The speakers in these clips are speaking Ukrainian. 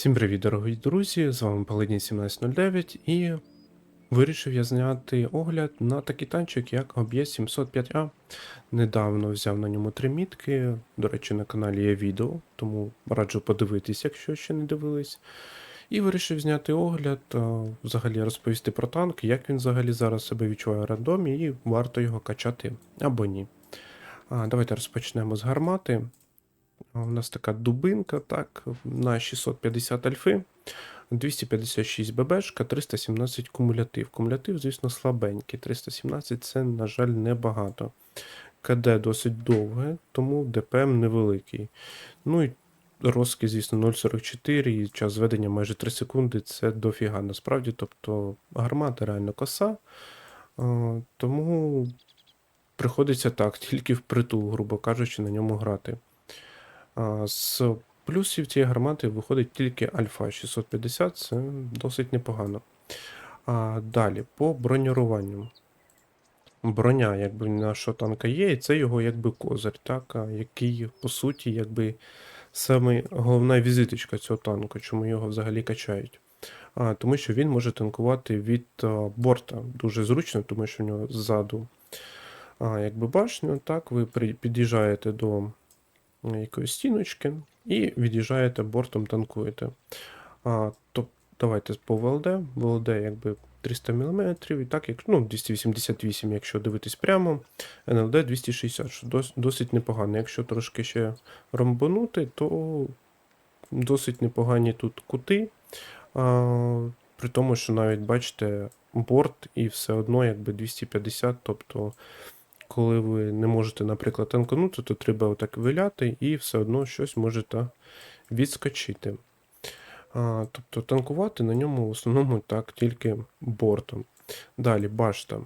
Всім привіт, дорогі друзі! З вами Паладін 1709 і вирішив я зняти огляд на такий танчик, як OBS 705A. Недавно взяв на ньому три мітки. До речі, на каналі є відео, тому раджу подивитись, якщо ще не дивились. І вирішив зняти огляд, взагалі розповісти про танк, як він взагалі зараз себе відчуває в рандомі, і варто його качати або ні. А, Давайте розпочнемо з гармати. У нас така дубинка, так, на 650 альфи, 256 ББшка, 317 кумулятив. Кумулятив, звісно, слабенький. 317 це, на жаль, небагато. КД досить довге, тому ДПМ невеликий. Ну і розки, звісно, 0,44 і час зведення майже 3 секунди це дофіга насправді. Тобто гармата реально коса. Тому приходиться так, тільки впритул, грубо кажучи, на ньому грати. З плюсів цієї гармати виходить тільки альфа 650, це досить непогано. А далі, по бронюванню. Броня, якби нашого танка є, і це його якби козир, так, який, по суті, якби саме головна візиточка цього танку, чому його взагалі качають. А, тому що він може танкувати від а, борта. Дуже зручно, тому що в нього ззаду а, якби башня, так, ви під'їжджаєте до якоїсь стіночки і від'їжджаєте бортом, танкуєте. А, то давайте по ВЛД. ВЛД якби 300 мм, і так, як, ну, 288, якщо дивитись прямо, НЛД 260, що дос, досить непогано. Якщо трошки ще ромбанути, то досить непогані тут кути. А, при тому, що навіть бачите, борт і все одно якби 250, тобто коли ви не можете, наприклад, танканути, то треба отак виляти і все одно щось можете відскочити. А, тобто танкувати на ньому в основному так тільки бортом. Далі, башта.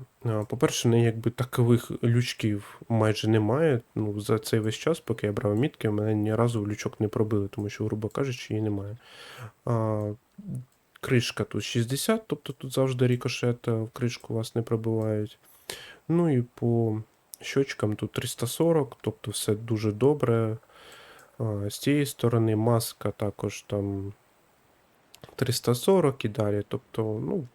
По-перше, не якби такових лючків майже немає. Ну, За цей весь час, поки я брав мітки, мене ні разу лючок не пробили, тому що, грубо кажучи, її немає. А, Кришка тут 60, тобто тут завжди рікошет, в кришку вас не пробивають. Ну і по щочкам тут 340, тобто все дуже добре. З цієї сторони маска також там 340 і далі. Тобто, ну,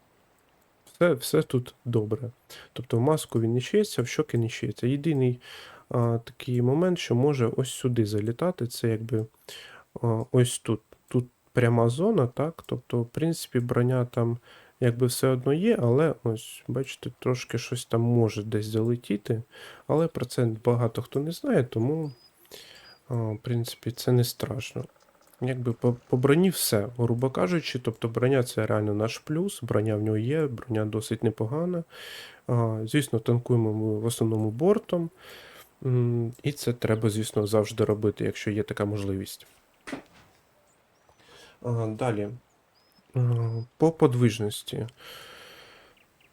все, все тут добре. Тобто в маску він не щиться, в щоки не щиться. Єдиний а, такий момент, що може ось сюди залітати, це якби а, ось тут. Тут пряма зона, так? Тобто, в принципі, броня там якби все одно є, але ось, бачите, трошки щось там може десь залетіти. Але про це багато хто не знає, тому, в принципі, це не страшно. Якби по, по броні все, грубо кажучи, тобто броня це реально наш плюс, броня в нього є, броня досить непогана. А, звісно, танкуємо ми в основному бортом. І це треба, звісно, завжди робити, якщо є така можливість. А, далі. А, По подвижності.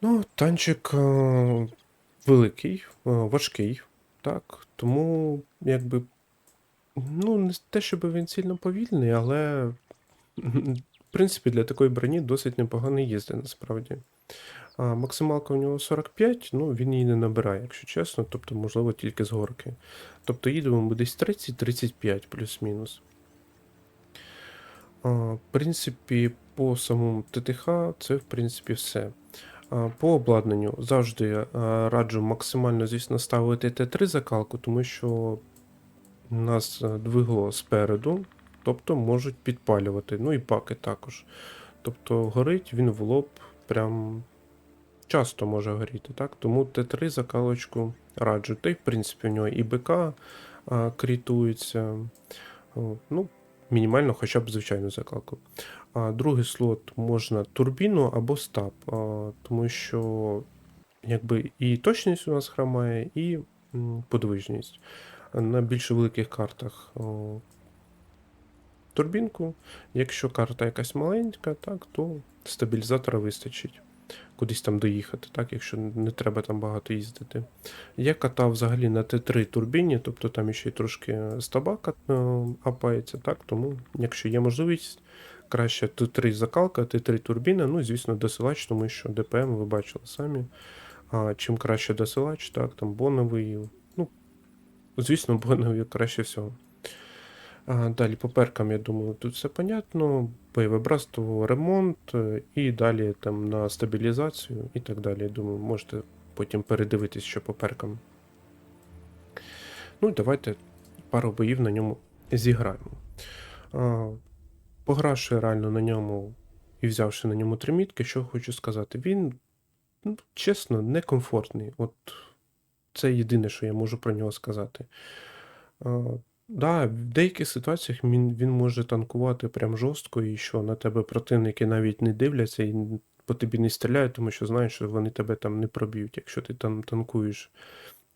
Ну, танчик великий, важкий, так. Тому, якби, ну, не те, щоб він сильно повільний, але, в принципі, для такої броні досить непогано їздить, насправді. А, максималка у нього 45, ну він її не набирає, якщо чесно, тобто, можливо, тільки з горки. Тобто їдемо ми десь 30-35 плюс-мінус. В принципі, по самому ТТХ це в принципі все. По обладнанню завжди а, раджу максимально, звісно, ставити Т3 закалку, тому що у нас двигло спереду, тобто можуть підпалювати. Ну і паки також. Тобто горить він в лоб прям часто може горіти, так? Тому Т3 закалочку раджу. Та й в принципі у нього і БК крітується. Ну, мінімально хоча б звичайну закалку. А другий слот можна турбіну або стаб, тому що якби і точність у нас хромає, і подвижність. На більш великих картах турбінку. Якщо карта якась маленька, так, то стабілізатора вистачить. Кудись там доїхати, так, якщо не треба там багато їздити. Я катав взагалі на Т3 турбіні, тобто там ще й трошки стабака е, апається, так, тому якщо є можливість, краще Т3 закалка, Т3 турбіна, ну і звісно досилач, тому що ДПМ ви бачили самі. А чим краще досилач, так, там боновий, ну, звісно, боновий краще всього. Далі по перкам, я думаю, тут все понятно. Бойове братство, ремонт, е, і далі там на стабілізацію і так далі. Я думаю, можете потім передивитись, що по перкам. Ну, давайте пару боїв на ньому зіграємо. Погравши реально на ньому і взявши на ньому три мітки, що хочу сказати, він, ну, чесно, некомфортний. От це єдине, що я можу про нього сказати. Да, в деяких ситуаціях він, він може танкувати прям жорстко, і що на тебе противники навіть не дивляться і н- по тобі не стріляють, тому що знають, що вони тебе там не проб'ють, якщо ти там танкуєш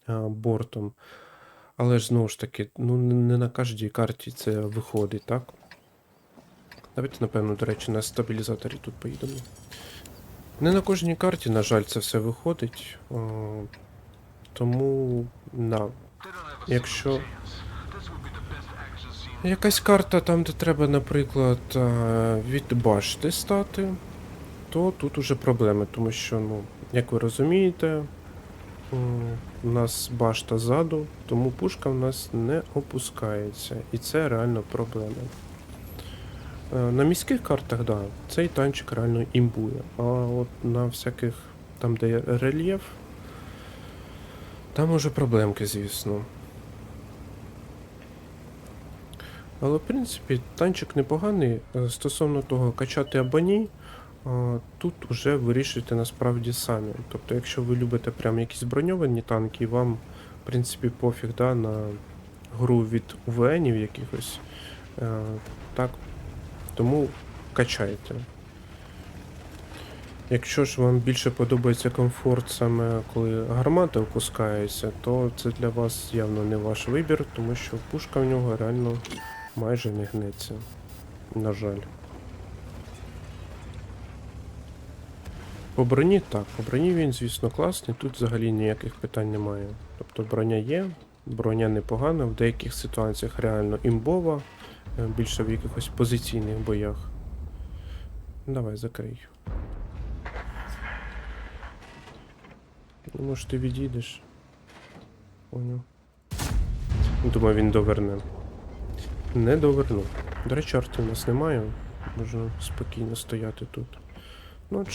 а, бортом. Але ж знову ж таки, ну не не на кожній карті це виходить, так? Давайте, напевно, до речі, на стабілізаторі тут поїдемо. Не на кожній карті, на жаль, це все виходить. А, тому, да. Якщо якась карта там, де треба, наприклад, від башти стати, то тут уже проблеми, тому що, ну, як ви розумієте, у нас башта ззаду, тому пушка в нас не опускається. І це реально проблема. Е, На міських картах, да, цей танчик реально імбує. А от на всяких там, де рельєф, там уже проблемки, звісно. Але, в принципі, танчик непоганий. Е, Стосовно того, качати або ні, тут уже вирішуєте насправді самі. Тобто, якщо ви любите прям якісь броньовані танки, і вам, в принципі, пофіг да, на гру від УВНів якихось, е, так, тому качайте. Якщо ж вам більше подобається комфорт саме коли гармата опускається, то це для вас явно не ваш вибір, тому що пушка в нього реально майже не гнеться. На жаль. По броні так, по броні він, звісно, класний, тут взагалі ніяких питань немає. Тобто броня є, броня непогана, в деяких ситуаціях реально імбова, е, більше в якихось позиційних боях. Давай, закрий. Ну, може ти відійдеш. Поняв. Думаю, він доверне. Не довернув. До речі, арти у нас немає. Можна спокійно стояти тут. Ну, от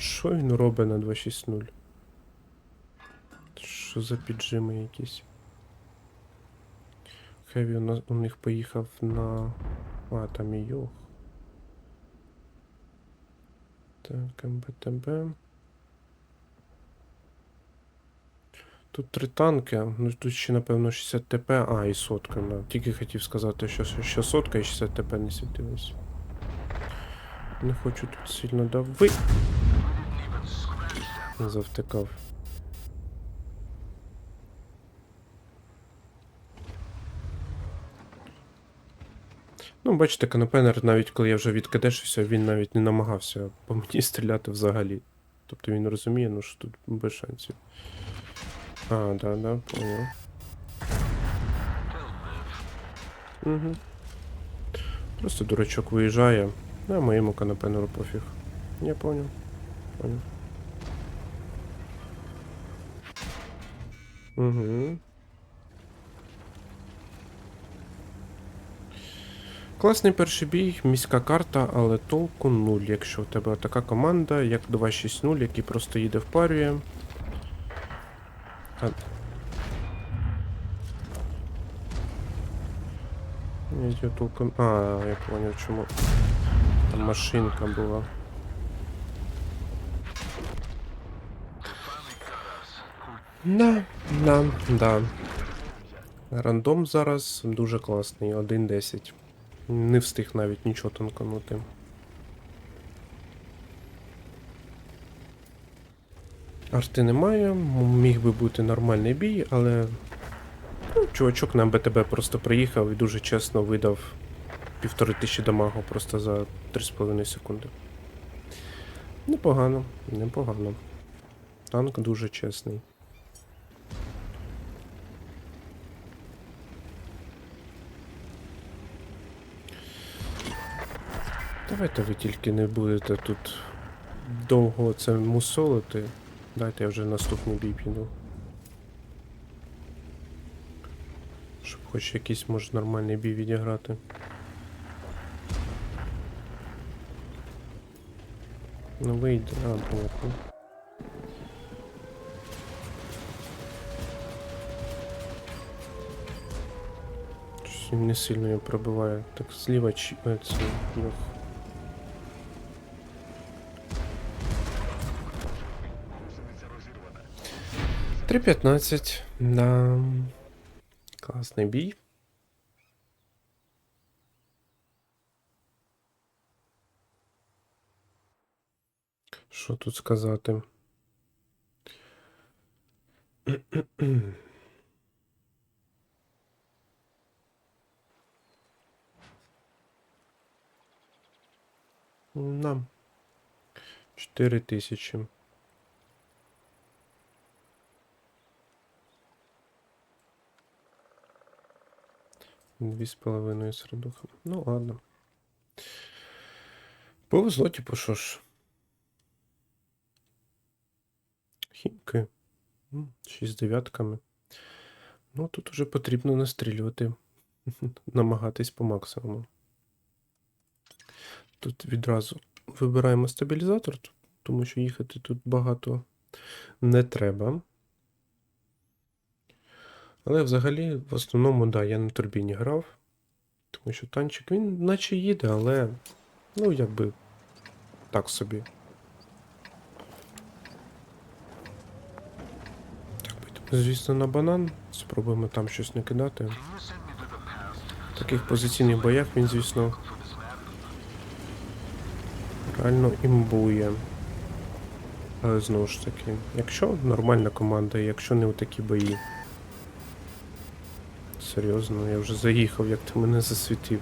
що він робить на 2.6.0? Що за піджими якісь? Хеві у, нас, у них поїхав на. А, там і йох. Так, МБТБ. Тут три танки, ну тут ще напевно 60 ТП, а і сотка, да. Тільки хотів сказати, що, що сотка і 60 ТП не світилось. Не хочу тут сильно дави. Завтикав. Ну, бачите, канопенер, навіть коли я вже відкидешився, він навіть не намагався по мені стріляти взагалі. Тобто він розуміє, ну що тут без шансів. А, да, да, понял. Угу. Просто дурачок виїжджає. А моєму канапенеру пофіг. Я понял. Понял. Угу. Класний перший бій, міська карта, але толку нуль, якщо в тебе така команда, як 2.6.0, який просто їде впарює. А... Я толком... А, я понял, чому. Там машинка була. Да, да, да. Рандом зараз дуже класний, 1.10. Не встиг навіть нічого танканути. Арти немає, міг би бути нормальний бій, але ну, чувачок на БТБ просто приїхав і дуже чесно видав півтори тисячі дамагу просто за 3,5 секунди. Непогано, непогано. Танк дуже чесний. Давайте ви тільки не будете тут довго це мусолити. Дайте я вже наступний бій піду. щоб хоч якийсь може нормальний бій відіграти. Ну вийде, а, понятно. Щось не сильно його пробиває. Так зліва чи е, це лох. Три п'ятнадцять. Да. Класний бій. Що тут сказати? Нам. Чотири тисячі. Дві з половиною середуха. Ну ладно. Повезло, типу, що ж. Хімки. Шість з дев'ятками. Ну, тут уже потрібно настрілювати. Намагатись по максимуму. Тут відразу вибираємо стабілізатор, тому що їхати тут багато не треба. Але взагалі, в основному, да, я на турбіні грав. Тому що танчик він наче їде, але. Ну, якби. Так собі. Так, поїдемо, звісно, на банан. Спробуємо там щось накидати. В таких позиційних боях він, звісно. Реально імбує. Але знову ж таки, якщо нормальна команда, якщо не у такі бої. Серйозно, я вже заїхав, як ти мене засвітив.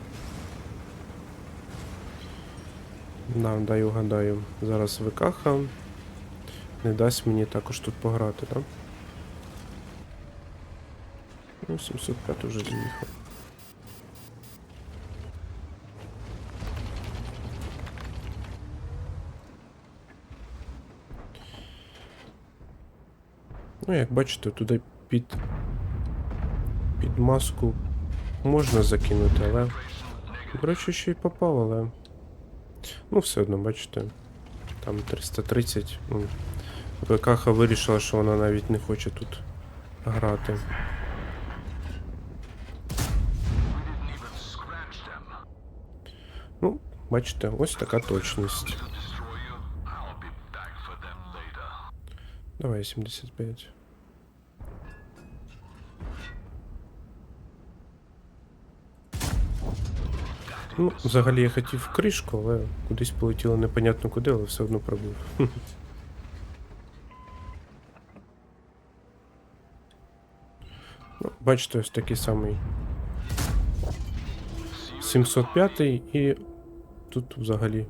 Да, дай угадаю. Зараз ВКХ не дасть мені також тут пограти, так? Ну, 705 вже заїхав. Ну, як бачите, туди під, маску можна закинути, але. Речі, ще й попав, але. Ну, все одно, бачите. Там 330. Ну, ВКХ вирішила, що вона навіть не хоче тут грати. Ну, бачите, ось така точність. Давай 75. Ну, взагалі я хотів кришку, але кудись полетіло непонятно куди, але все одно пробив. Ну, бачите, ось такий самий 705 і тут взагалі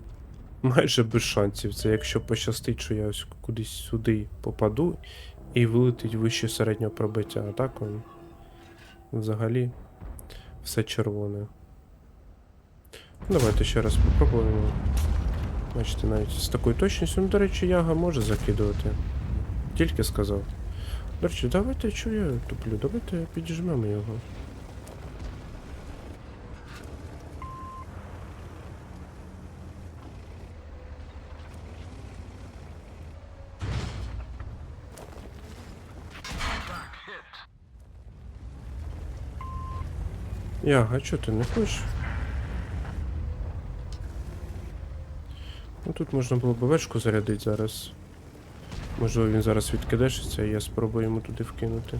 майже без шансів. Це якщо пощастить, що я ось кудись сюди попаду і вилетить вище середнього пробиття. А так он взагалі все червоне. Давайте ще раз попробуємо. Бачите, навіть з такою точністю. Ну, до речі, яга може закидувати. Тільки сказав. До речі, давайте що я туплю, давайте підіжмемо його. Яга, а чого ти не хочеш? Ну тут можна було б вешку зарядити зараз. Можливо він зараз відкидешиться і я спробую йому туди вкинути.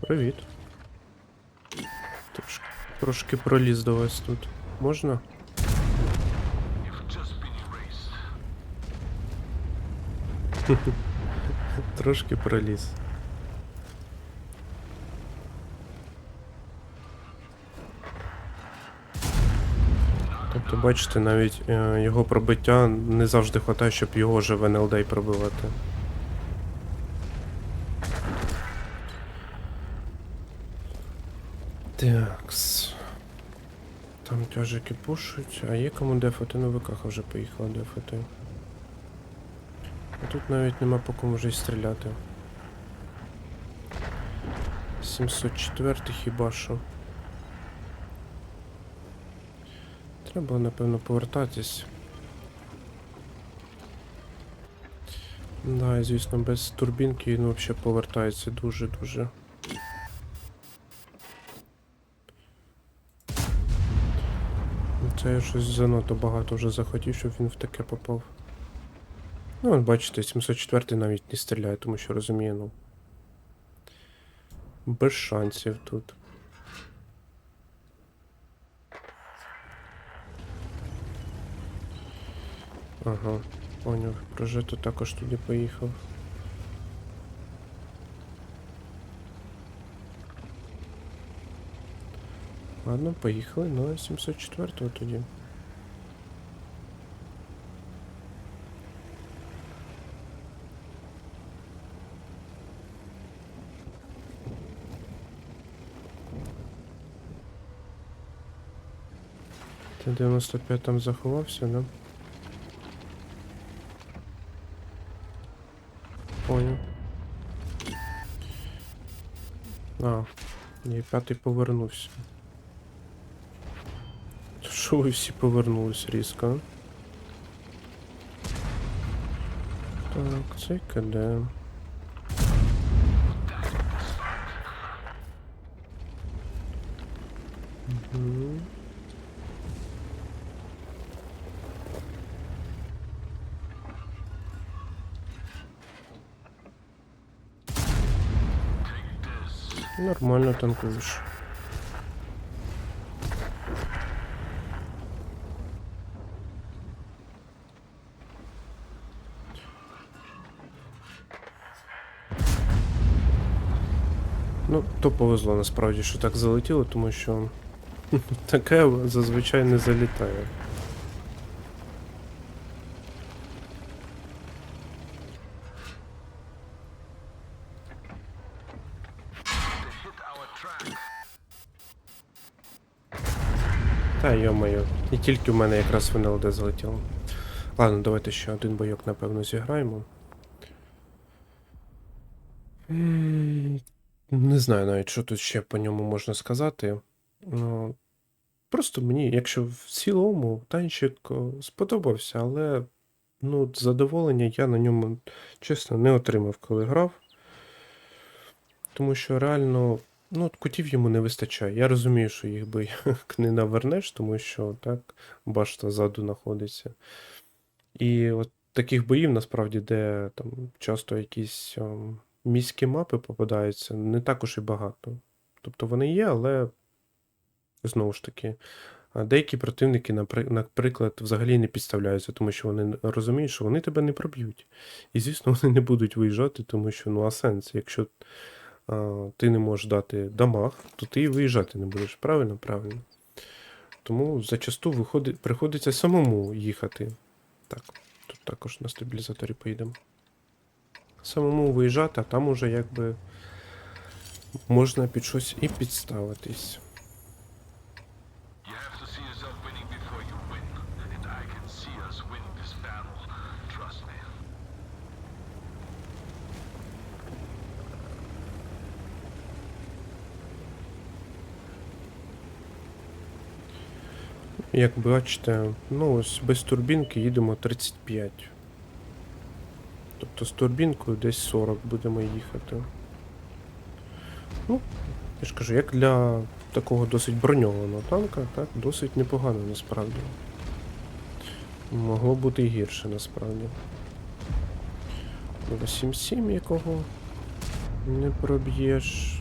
Привіт. Трошки, трошки проліз до вас тут. Можна? Трошки проліз. Тобто, бачите, навіть е, його пробиття не завжди вистачає, щоб його же в НЛД пробивати. Такс. Там тяжики пушуть, а є кому дефати на ВК вже поїхали дефати. Тут навіть нема по кому вже й стріляти. 704 хіба що. Треба, напевно, повертатись. Да, і звісно, без турбінки він взагалі повертається дуже-дуже. Це я щось занадто багато вже захотів, щоб він в таке попав. Ну, от бачите, 704 навіть не стріляє, тому що розуміє, ну. Без шансів тут. Ага, поняв. Прожито також туди поїхав. Ладно, поїхали на 704 тоді. Ти 95 там заховався, да? Понял. А, і п'ятий повернувся. Що ви всі повернулись різко? Так, цей КД. Нормально танкуешь. Ну, то повезло насправді, що так залетіло, тому що таке зазвичай не залітає. Йо-моє, і тільки в мене якраз в НЛД залетіло. Ладно, давайте ще один бойок, напевно, зіграємо. Не знаю навіть, що тут ще по ньому можна сказати. Ну, просто мені, якщо в цілому танчик сподобався, але ну, задоволення я на ньому, чесно, не отримав, коли грав. Тому що реально, ну, кутів йому не вистачає. Я розумію, що їх би не навернеш, тому що так, башта ззаду знаходиться. І от таких боїв, насправді, де там часто якісь ем, міські мапи попадаються, не також і багато. Тобто вони є, але знову ж таки, деякі противники, наприклад, взагалі не підставляються, тому що вони розуміють, що вони тебе не проб'ють. І, звісно, вони не будуть виїжджати, тому що ну а сенс, якщо ти не можеш дати дамаг, то ти і виїжджати не будеш. Правильно? Правильно. Тому зачасту виходить, приходиться самому їхати. Так, тут також на стабілізаторі поїдемо. Самому виїжджати, а там уже якби можна під щось і підставитись. Як бачите, ну ось без турбінки їдемо 35. Тобто з турбінкою десь 40 будемо їхати. Ну, я ж кажу, як для такого досить броньованого танка, так, досить непогано насправді. Могло бути і гірше насправді. 7-7 якого не проб'єш.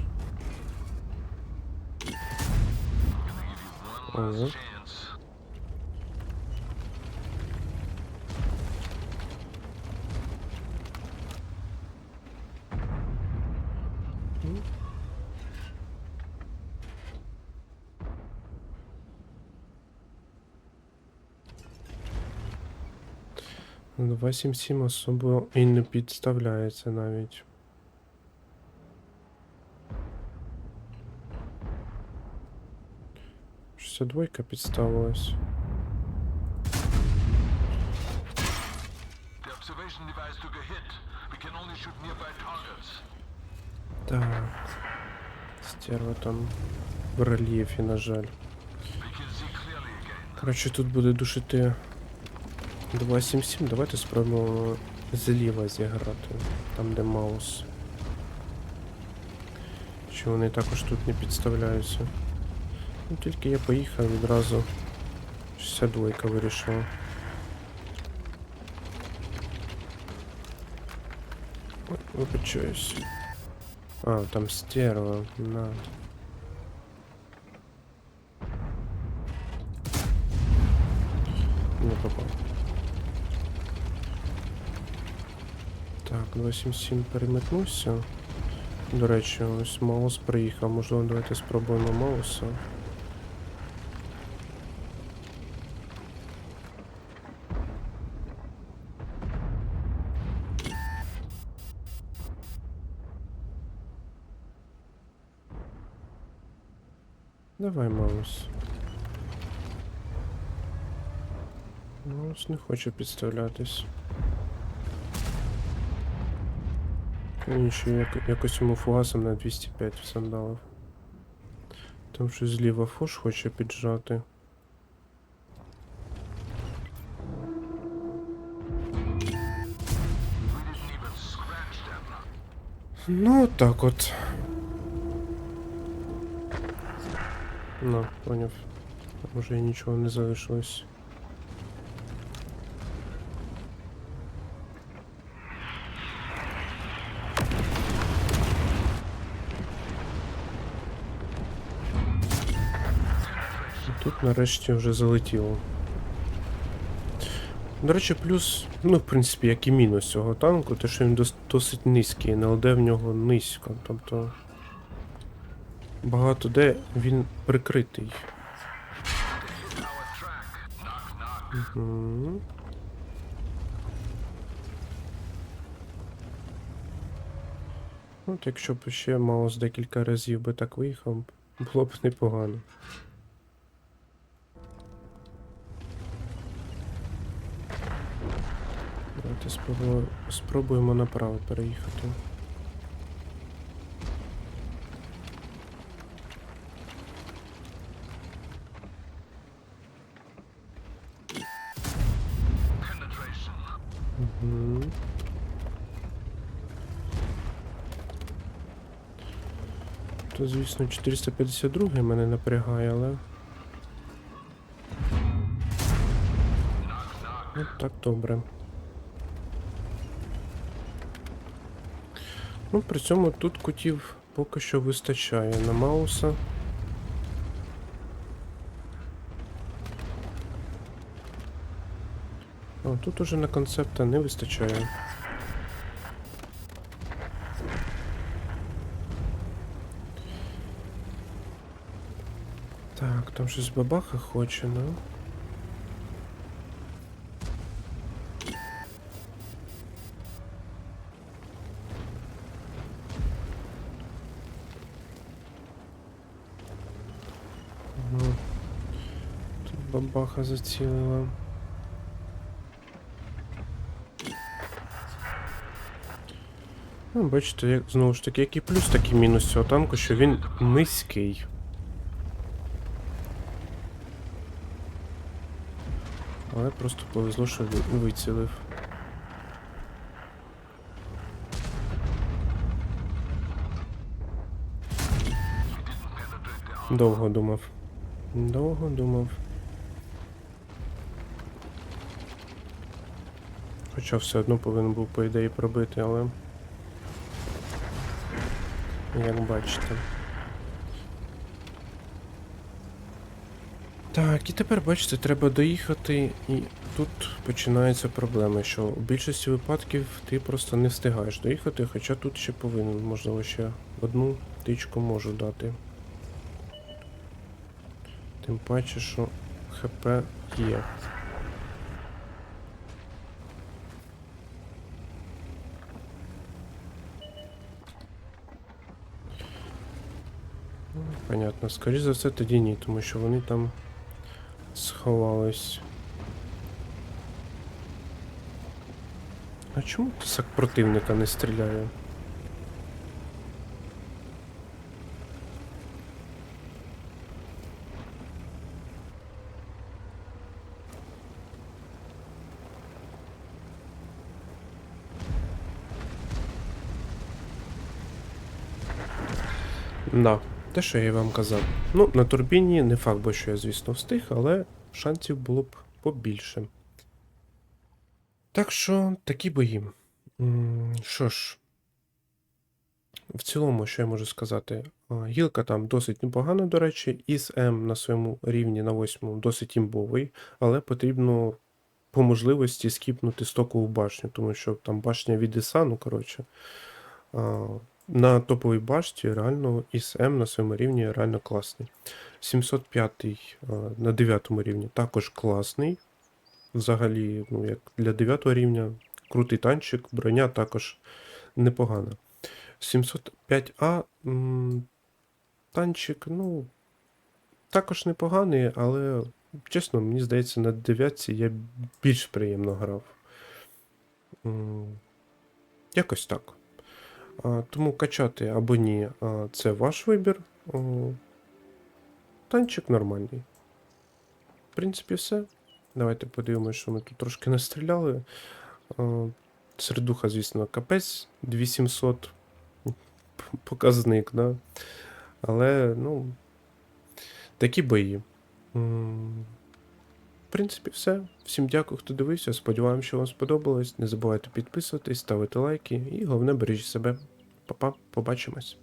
Ага. 277 особо і не підставляється навіть. 62 підставилась. The observation device took a hit. We can only shoot nearby targets. Так. Стерва там в рельєфі, на жаль. We can see clearly again. Коротше, тут буде душити 277. Давайте спробуємо зліва зіграти. Там, де маус. Чи вони також тут не підставляються? Ну, тільки я поїхав відразу. 62 вирішила. Ой, Вибачаюсь. А, там стерва. На. 277 переметнувся. До речі, ось маус приїхав. Можливо, давайте спробуємо мауса. Давай, маус. Маус не хоче підставлятись. Він ще якось йому фугасом на 205 сандалив. Там щось зліва фош хоче піджати. Ну, так от. Ну, поняв. Може і нічого не залишилось. Тут нарешті вже залетіло. До речі, плюс, ну, в принципі, як і мінус цього танку, те, що він дос- досить низький, НЛД в нього низько. Тобто. Багато де він прикритий. От якщо б ще Маус декілька разів би так виїхав, було б непогано. Давайте спробуємо, спробуємо направо переїхати. Penetration. То, звісно, 452 мене напрягає, але. Ну, так добре. Ну, при цьому тут кутів поки що вистачає на Мауса. А, тут уже на концепта не вистачає. Так, там щось бабаха хоче, ну. Бабаха зацілила. Ну, бачите, як, знову ж таки, як і плюс, так і мінус цього танку, що він низький. Але просто повезло, що ви- вицілив. Довго думав. Довго думав. Хоча все одно повинен був, по ідеї, пробити, але. Як бачите. Так, і тепер, бачите, треба доїхати, і тут починаються проблеми, що у більшості випадків ти просто не встигаєш доїхати, хоча тут ще повинен, можливо, ще одну тичку можу дати. Тим паче, що ХП є. Понятно. Скоріше за все, тоді ні, тому що вони там сховались. А чому тисак противника не стріляє? Да, Те, що я вам казав. Ну, на турбіні не факт, бо що я, звісно, встиг, але шансів було б побільше. Так що, такі бої. Що ж, в цілому, що я можу сказати? Гілка там досить непогана, до речі, із М на своєму рівні на восьмому досить імбовий, але потрібно по можливості скіпнути стокову башню, тому що там башня від ІСа, ну коротше. На топовій башті реально із М на своєму рівні реально класний. 705 на 9 рівні також класний. Взагалі, ну, як для 9 рівня, крутий танчик, броня також непогана. 705А танчик, ну, також непоганий, але, чесно, мені здається, на 9 я більш приємно грав. Якось так. Тому качати або ні, це ваш вибір. Танчик нормальний. В принципі, все. Давайте подивимося, що ми тут трошки настріляли. Середуха, звісно, капець 2700. Показник, да. Але, ну. Такі бої. Принципі, все. Всім дякую, хто дивився. Сподіваємось, що вам сподобалось. Не забувайте підписуватись, ставити лайки і головне бережіть себе. Па-па, побачимось.